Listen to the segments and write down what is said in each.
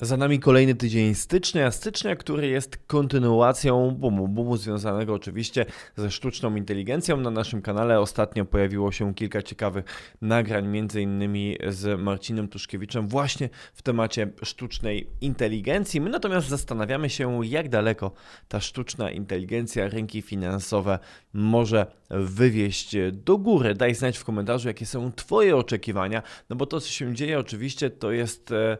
Za nami kolejny tydzień stycznia, stycznia, który jest kontynuacją boomu, boomu związanego oczywiście ze sztuczną inteligencją. Na naszym kanale ostatnio pojawiło się kilka ciekawych nagrań, między innymi z Marcinem Tuszkiewiczem właśnie w temacie sztucznej inteligencji. My natomiast zastanawiamy się, jak daleko ta sztuczna inteligencja rynki finansowe może wywieźć do góry. Daj znać w komentarzu, jakie są Twoje oczekiwania, no bo to, co się dzieje oczywiście, to jest... e,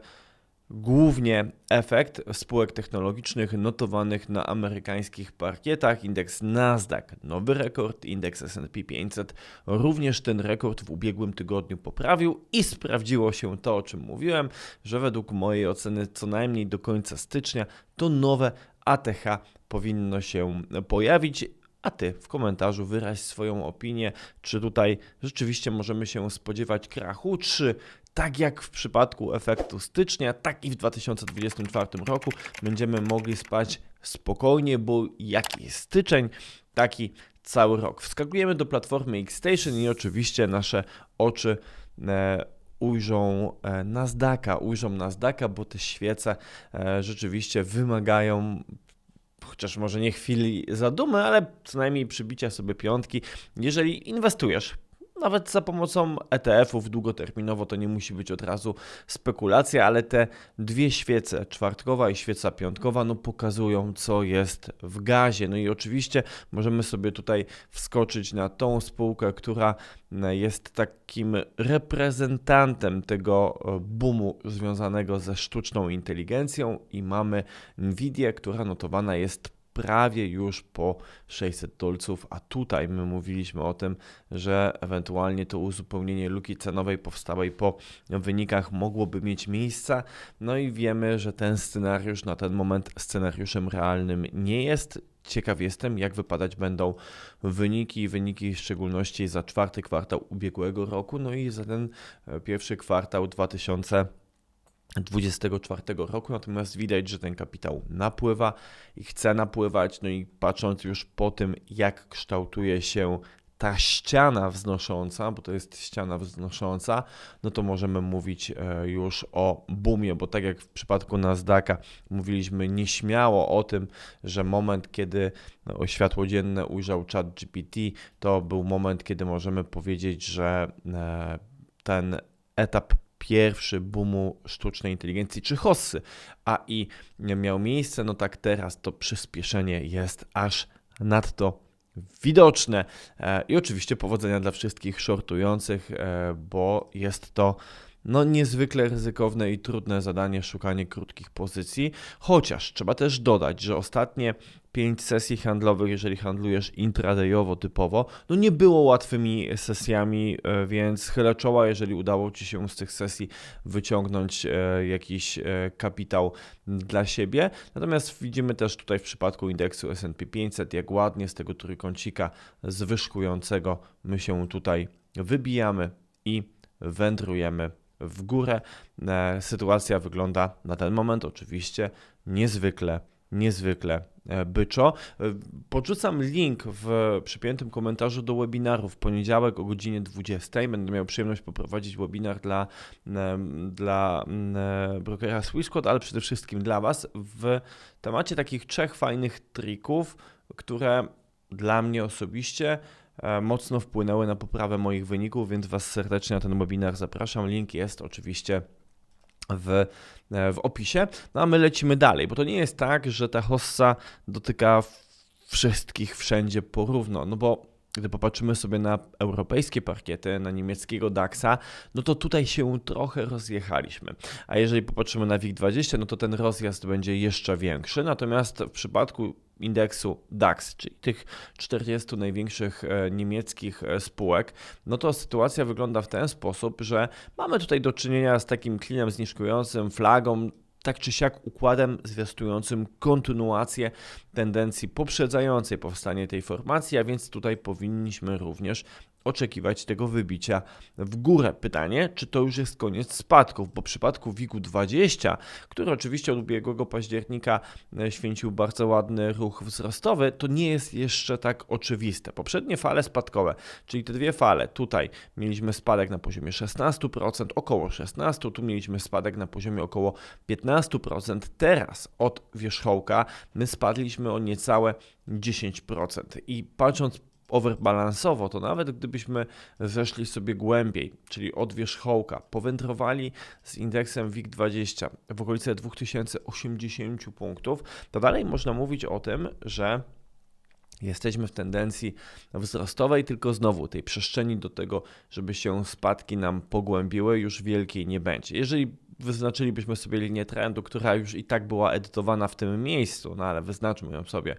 Głównie efekt spółek technologicznych notowanych na amerykańskich parkietach. Indeks Nasdaq nowy rekord, indeks S&P 500 również ten rekord w ubiegłym tygodniu poprawił i sprawdziło się to, o czym mówiłem, że według mojej oceny co najmniej do końca stycznia to nowe ATH powinno się pojawić. A ty w komentarzu wyraź swoją opinię, czy tutaj rzeczywiście możemy się spodziewać krachu, czy tak jak w przypadku efektu stycznia, tak i w 2024 roku będziemy mogli spać spokojnie, bo jaki jest styczeń, taki cały rok. Wskakujemy do platformy Xstation i oczywiście nasze oczy e, ujrzą e, Nasdaqa, ujrzą Nasdaqa, bo te świece e, rzeczywiście wymagają chociaż może nie chwili zadumy, ale co najmniej przybicia sobie piątki, jeżeli inwestujesz nawet za pomocą ETF-ów długoterminowo to nie musi być od razu spekulacja, ale te dwie świece, czwartkowa i świeca piątkowa, no pokazują, co jest w gazie. No i oczywiście możemy sobie tutaj wskoczyć na tą spółkę, która jest takim reprezentantem tego e, boomu związanego ze sztuczną inteligencją i mamy Nvidia, która notowana jest prawie już po 600 dolców, a tutaj my mówiliśmy o tym, że ewentualnie to uzupełnienie luki cenowej powstałej po wynikach mogłoby mieć miejsce. No i wiemy, że ten scenariusz na ten moment scenariuszem realnym nie jest. Ciekaw jestem, jak wypadać będą wyniki, wyniki w szczególności za czwarty kwartał ubiegłego roku, no i za ten e, pierwszy kwartał 2020 2024 roku, natomiast widać, że ten kapitał napływa i chce napływać, no i patrząc już po tym, jak kształtuje się ta ściana wznosząca, bo to jest ściana wznosząca, no to możemy mówić e, już o boomie, bo tak jak w przypadku Nasdaqa mówiliśmy nieśmiało o tym, że moment, kiedy no, światło dzienne ujrzał chat GPT, to był moment, kiedy możemy powiedzieć, że e, ten etap pierwszy boomu sztucznej inteligencji czy hossy AI miał miejsce, no tak teraz to przyspieszenie jest aż nadto widoczne. E, I oczywiście powodzenia dla wszystkich shortujących, e, bo jest to no niezwykle ryzykowne i trudne zadanie szukanie krótkich pozycji, chociaż trzeba też dodać, że ostatnie 5 sesji handlowych, jeżeli handlujesz intradayowo typowo, no nie było łatwymi sesjami, e, więc chylę czoła, jeżeli udało Ci się z tych sesji wyciągnąć e, jakiś e, kapitał dla siebie. Natomiast widzimy też tutaj w przypadku indeksu S&P 500, jak ładnie z tego trójkącika zwyżkującego my się tutaj wybijamy i wędrujemy w górę. Sytuacja wygląda na ten moment oczywiście niezwykle niezwykle e, byczo. E, podrzucam link w przypiętym komentarzu do webinaru w poniedziałek o godzinie 20. Będę miał przyjemność poprowadzić webinar dla, e, dla brokera Swissquote, ale przede wszystkim dla Was w temacie takich trzech fajnych trików, które dla mnie osobiście mocno wpłynęły na poprawę moich wyników, więc Was serdecznie na ten webinar zapraszam. Link jest oczywiście w, e, w opisie. No a my lecimy dalej, bo to nie jest tak, że ta hossa dotyka wszystkich wszędzie porówno, no bo gdy popatrzymy sobie na europejskie parkiety, na niemieckiego DAX-a, no to tutaj się trochę rozjechaliśmy. A jeżeli popatrzymy na WIG20, no to ten rozjazd będzie jeszcze większy. Natomiast w przypadku indeksu DAX, czyli tych 40 największych e, niemieckich e, spółek, no to sytuacja wygląda w ten sposób, że mamy tutaj do czynienia z takim klinem zniżkującym, flagą, tak czy siak układem zwiastującym kontynuację tendencji poprzedzającej powstanie tej formacji, a więc tutaj powinniśmy również oczekiwać tego wybicia w górę. Pytanie, czy to już jest koniec spadków, bo w przypadku WIG-20, który oczywiście od ubiegłego października e, święcił bardzo ładny ruch wzrostowy, to nie jest jeszcze tak oczywiste. Poprzednie fale spadkowe, czyli te dwie fale, tutaj mieliśmy spadek na poziomie 16%, około 16%, tu mieliśmy spadek na poziomie około 15%. Teraz od wierzchołka my spadliśmy o niecałe 10%. I patrząc overbalansowo, to nawet gdybyśmy zeszli sobie głębiej, czyli od wierzchołka, powędrowali z indeksem WIG20 w okolice 2080 punktów, to dalej można mówić o tym, że Jesteśmy w tendencji wzrostowej, tylko znowu tej przestrzeni do tego, żeby się spadki nam pogłębiły, już wielkiej nie będzie. Jeżeli wyznaczylibyśmy sobie linię trendu, która już i tak była edytowana w tym miejscu, no ale wyznaczmy ją sobie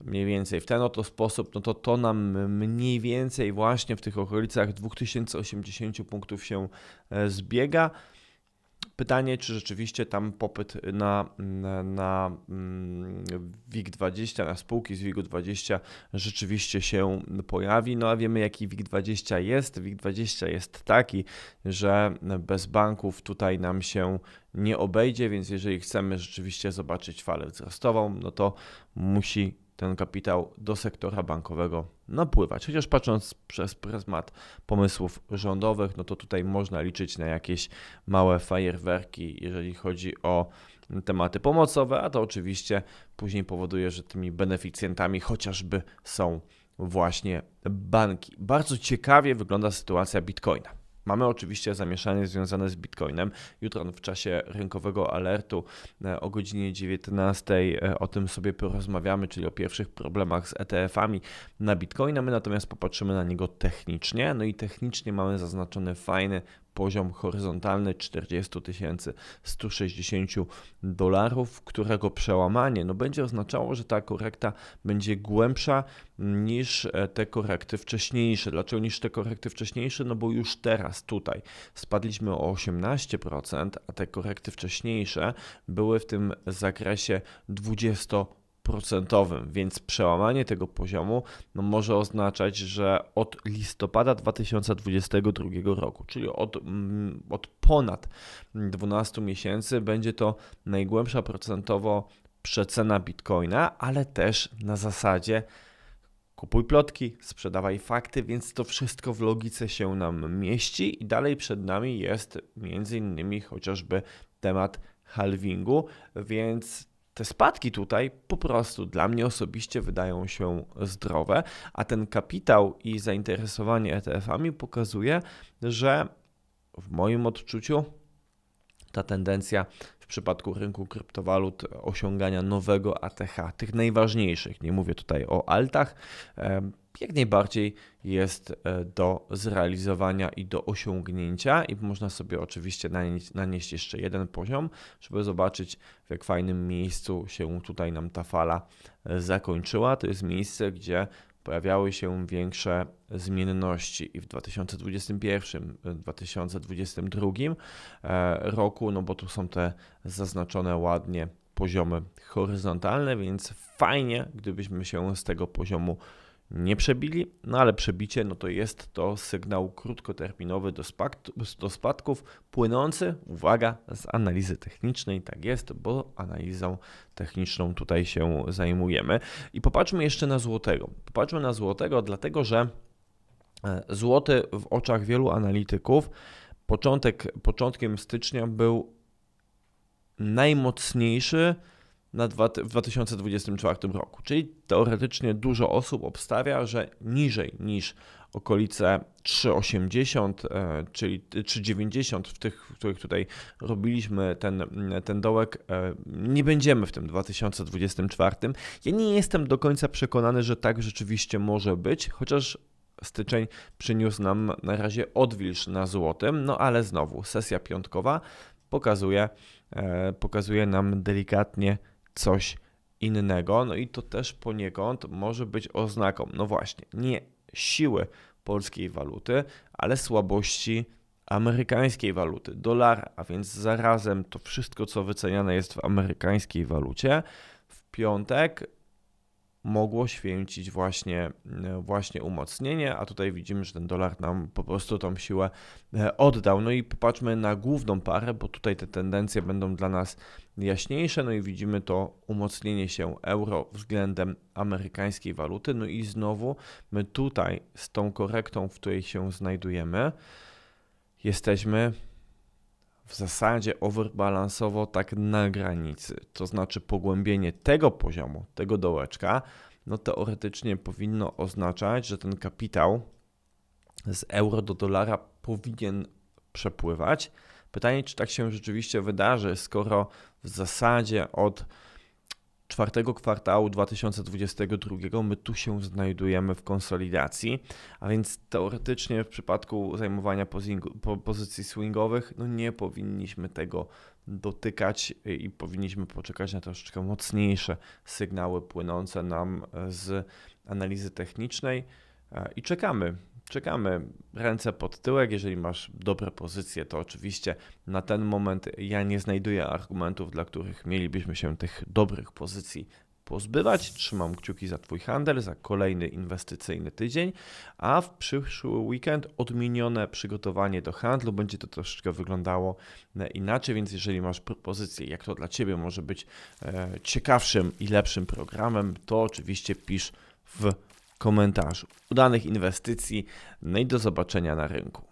mniej więcej w ten oto sposób, no to to nam mniej więcej właśnie w tych okolicach 2080 punktów się e, zbiega. Pytanie, czy rzeczywiście tam popyt na, na, na mm, WIG20, na spółki z WIG20 rzeczywiście się pojawi. No a wiemy, jaki WIG20 jest. WIG20 jest taki, że bez banków tutaj nam się nie obejdzie, więc jeżeli chcemy rzeczywiście zobaczyć falę wzrostową, no to musi ten kapitał do sektora bankowego napływać. Chociaż patrząc przez pryzmat pomysłów rządowych, no to tutaj można liczyć na jakieś małe fajerwerki, jeżeli chodzi o tematy pomocowe, a to oczywiście później powoduje, że tymi beneficjentami chociażby są właśnie banki. Bardzo ciekawie wygląda sytuacja Bitcoina. Mamy oczywiście zamieszanie związane z Bitcoinem. Jutro w czasie rynkowego alertu e, o godzinie 19 e, o tym sobie porozmawiamy, czyli o pierwszych problemach z ETF-ami na Bitcoina. My natomiast popatrzymy na niego technicznie. No i technicznie mamy zaznaczony fajny poziom horyzontalny 40 160 dolarów, którego przełamanie no, będzie oznaczało, że ta korekta będzie głębsza niż e, te korekty wcześniejsze. Dlaczego niż te korekty wcześniejsze? No bo już teraz tutaj spadliśmy o 18%, a te korekty wcześniejsze były w tym zakresie 20% procentowym, więc przełamanie tego poziomu no, może oznaczać, że od listopada 2022 roku, czyli od, mm, od ponad 12 miesięcy, będzie to najgłębsza procentowo przecena bitcoina, ale też na zasadzie kupuj plotki, sprzedawaj fakty, więc to wszystko w logice się nam mieści i dalej przed nami jest między innymi chociażby temat halvingu, więc te spadki tutaj po prostu dla mnie osobiście wydają się zdrowe, a ten kapitał i zainteresowanie ETF-ami pokazuje, że w moim odczuciu ta tendencja w przypadku rynku kryptowalut osiągania nowego ATH, tych najważniejszych, nie mówię tutaj o altach, jak najbardziej jest e, do zrealizowania i do osiągnięcia i można sobie oczywiście nanieść, nanieść jeszcze jeden poziom, żeby zobaczyć w jak fajnym miejscu się tutaj nam ta fala e, zakończyła. To jest miejsce, gdzie pojawiały się większe zmienności i w 2021, 2022 e, roku, no bo tu są te zaznaczone ładnie poziomy horyzontalne, więc fajnie, gdybyśmy się z tego poziomu nie przebili, no ale przebicie no to jest to sygnał krótkoterminowy do, do spadków płynący, uwaga, z analizy technicznej, tak jest, bo analizą techniczną tutaj się zajmujemy. I popatrzmy jeszcze na złotego. Popatrzmy na złotego, dlatego że e, złoty w oczach wielu analityków początek, początkiem stycznia był najmocniejszy na dwa, w 2024 roku. Czyli teoretycznie dużo osób obstawia, że niżej niż okolice 3,80, e, czyli 3,90, w tych, w których tutaj robiliśmy ten, ten dołek, e, nie będziemy w tym 2024. Ja nie jestem do końca przekonany, że tak rzeczywiście może być, chociaż styczeń przyniósł nam na razie odwilż na złotym, no ale znowu sesja piątkowa pokazuje, e, pokazuje nam delikatnie coś innego. No i to też poniekąd może być oznaką, no właśnie, nie siły polskiej waluty, ale słabości amerykańskiej waluty, dolara, a więc zarazem to wszystko, co wyceniane jest w amerykańskiej walucie, w piątek mogło święcić właśnie, e, właśnie umocnienie, a tutaj widzimy, że ten dolar nam po prostu tą siłę e, oddał. No i popatrzmy na główną parę, bo tutaj te tendencje będą dla nas jaśniejsze. No i widzimy to umocnienie się euro względem amerykańskiej waluty. No i znowu my tutaj z tą korektą, w której się znajdujemy, jesteśmy w zasadzie overbalansowo tak na granicy, to znaczy pogłębienie tego poziomu, tego dołeczka, no teoretycznie powinno oznaczać, że ten kapitał z euro do dolara powinien przepływać. Pytanie, czy tak się rzeczywiście wydarzy, skoro w zasadzie od czwartego kwartału 2022 my tu się znajdujemy w konsolidacji, a więc teoretycznie w przypadku zajmowania pozycji swingowych no nie powinniśmy tego dotykać i powinniśmy poczekać na troszeczkę mocniejsze sygnały płynące nam z analizy technicznej e, i czekamy. Czekamy ręce pod tyłek. Jeżeli masz dobre pozycje, to oczywiście na ten moment ja nie znajduję argumentów, dla których mielibyśmy się tych dobrych pozycji pozbywać. Trzymam kciuki za Twój handel, za kolejny inwestycyjny tydzień, a w przyszły weekend odmienione przygotowanie do handlu. Będzie to troszeczkę wyglądało e, inaczej, więc jeżeli masz propozycję, jak to dla Ciebie może być e, ciekawszym i lepszym programem, to oczywiście pisz w komentarzu. Udanych inwestycji, no i do zobaczenia na rynku.